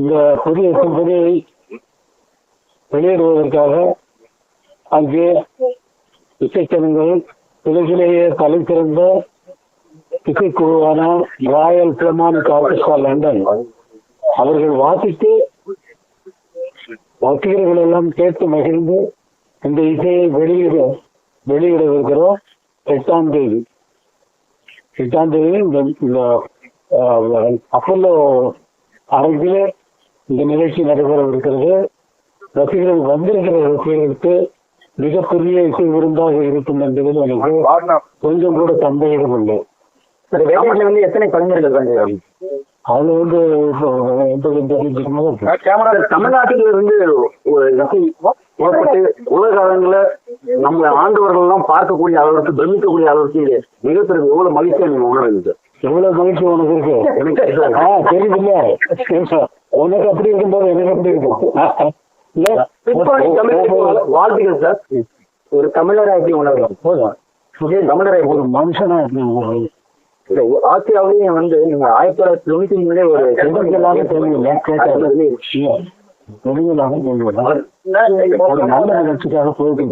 இந்த புதிய சிம்பனியை வெளியிடுவதற்காக அங்கே இசைக்கணுங்கள் உலகிலேயே தலை இசைக்குழுவான ராயல் பிலமானிக் ஆர்கெஸ்ட்ரா லண்டன். அவர்கள் வாசித்து ரசிகர்கள் எல்லாம் கேட்டு மகிழ்ந்து இந்த இசையை வெளியிட வெளியிடவிருக்கிறோம். எட்டாம் தேதி. எட்டாம் தேதி இந்த அப்பல்லோ அரங்கிலே இந்த நிகழ்ச்சி நடைபெறவிருக்கிறது. ரசிகர்கள் வந்திருக்கிற ரசிகர்களுக்கு மிகப்பெரிய இசை விருந்தாக இருக்கும் என்பதில் எனக்கு கொஞ்சம் கூட சந்தேகம் இல்லை. வந்து எத்தனை கலைஞர்கள் அதுல வந்து தமிழ்நாட்டில் இருந்து ஒரு உலக அளவில் நம்ம ஆண்டவர்கள் எல்லாம் பார்க்கக்கூடிய அளவுக்கு பிரமிக்கக்கூடிய அளவுக்கு மிகப்பெரிய எவ்வளவு மகிழ்ச்சியா நீங்க உணர்வு சார் எவ்வளவு மகிழ்ச்சி உனக்கு இருக்கு? ஆ தெரியுதுல்ல. உனக்கு அப்படி இருக்கும்போது எனக்கு அப்படி இருக்கும். வாழ்த்துக்கள் சார். ஒரு தமிழரா எப்படி உணர்வு போதும். தமிழரை ஒரு மனுஷனா ஆசியாவிலேயும் வந்து நீங்க ஆயிரத்தி தொள்ளாயிரத்தி தொண்ணூத்தி மூணுல ஒரு தெரியல. கேட்காது ஒரு நல்ல நிகழ்ச்சிக்காக போயிட்டு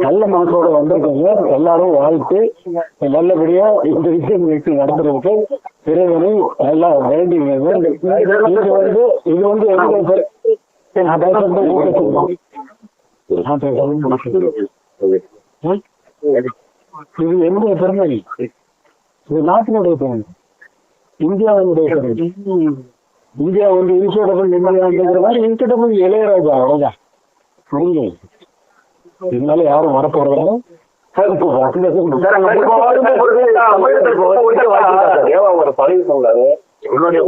நல்ல மனசோட வந்திருக்கீங்க எல்லாரும் வாழ்த்து நல்லபடியா இந்த விஷயம் நிகழ்ச்சி நடத்துறதுக்கு இறைவனை நல்லா வேண்டி இது வந்து இது வந்து எங்க இது என்னுடைய பெருமை இது நாட்டினுடைய பெருமை இந்தியாவினுடைய பெருமை இந்தியா வந்து இன்சூடபிள் நிம்மதியாங்கிற மாதிரி இன்சூடபிள் இளையராஜா அவ்வளவுதான் புரியுது இதனால யாரும் ஒரு பதிவு சொன்னாரு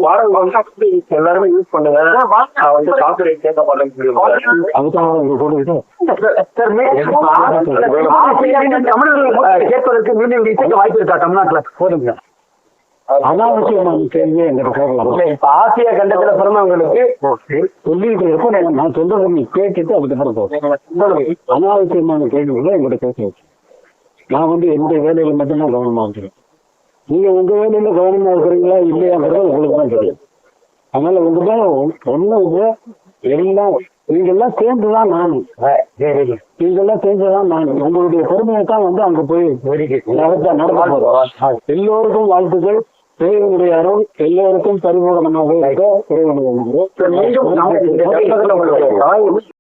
பாடல் வந்து எல்லாருமே யூஸ் பண்ணுங்க நான் வந்து காப்பிரைட் கேட்க மாட்டேன்னு சொல்லி தமிழர்கள் கேட்பதற்கு மீண்டும் வாய்ப்பு இருக்கா தமிழ்நாட்டுல போதுங்க அனாவசியமான கேள்வியை எங்கிட்ட கேட்கலாம். இல்ல, இப்ப ஆசிய கண்டத்துல பிறந்தவங்களுக்கு சொல்லிட்டு இருப்ப நான் சொல்றதை நீ கேட்டுட்டு. அனாவசியமான கேள்விகளை எங்கிட்ட கேட்க நான் வந்து என்னுடைய வேலையில மட்டும்தான் கவனமா இருக்கிறேன். நீங்க உங்க வேலையில கவனமா இருக்கிறீங்களா இல்லையாங்கிறது உங்களுக்கு தான் தெரியும். அதனால உங்கதான் இது எல்லாம் நீங்க எல்லாம் சேர்ந்துதான் நான் நீங்க எல்லாம் சேர்ந்துதான் நான் உங்களுடைய பெருமையை தான் வந்து அங்க போய் நடத்த நடத்த போறோம். எல்லோருக்கும் வாழ்த்துக்கள். இறைவனுடைய அருள் எல்லோருக்கும் பரிபூரணமாக இருக்க இறைவனுடைய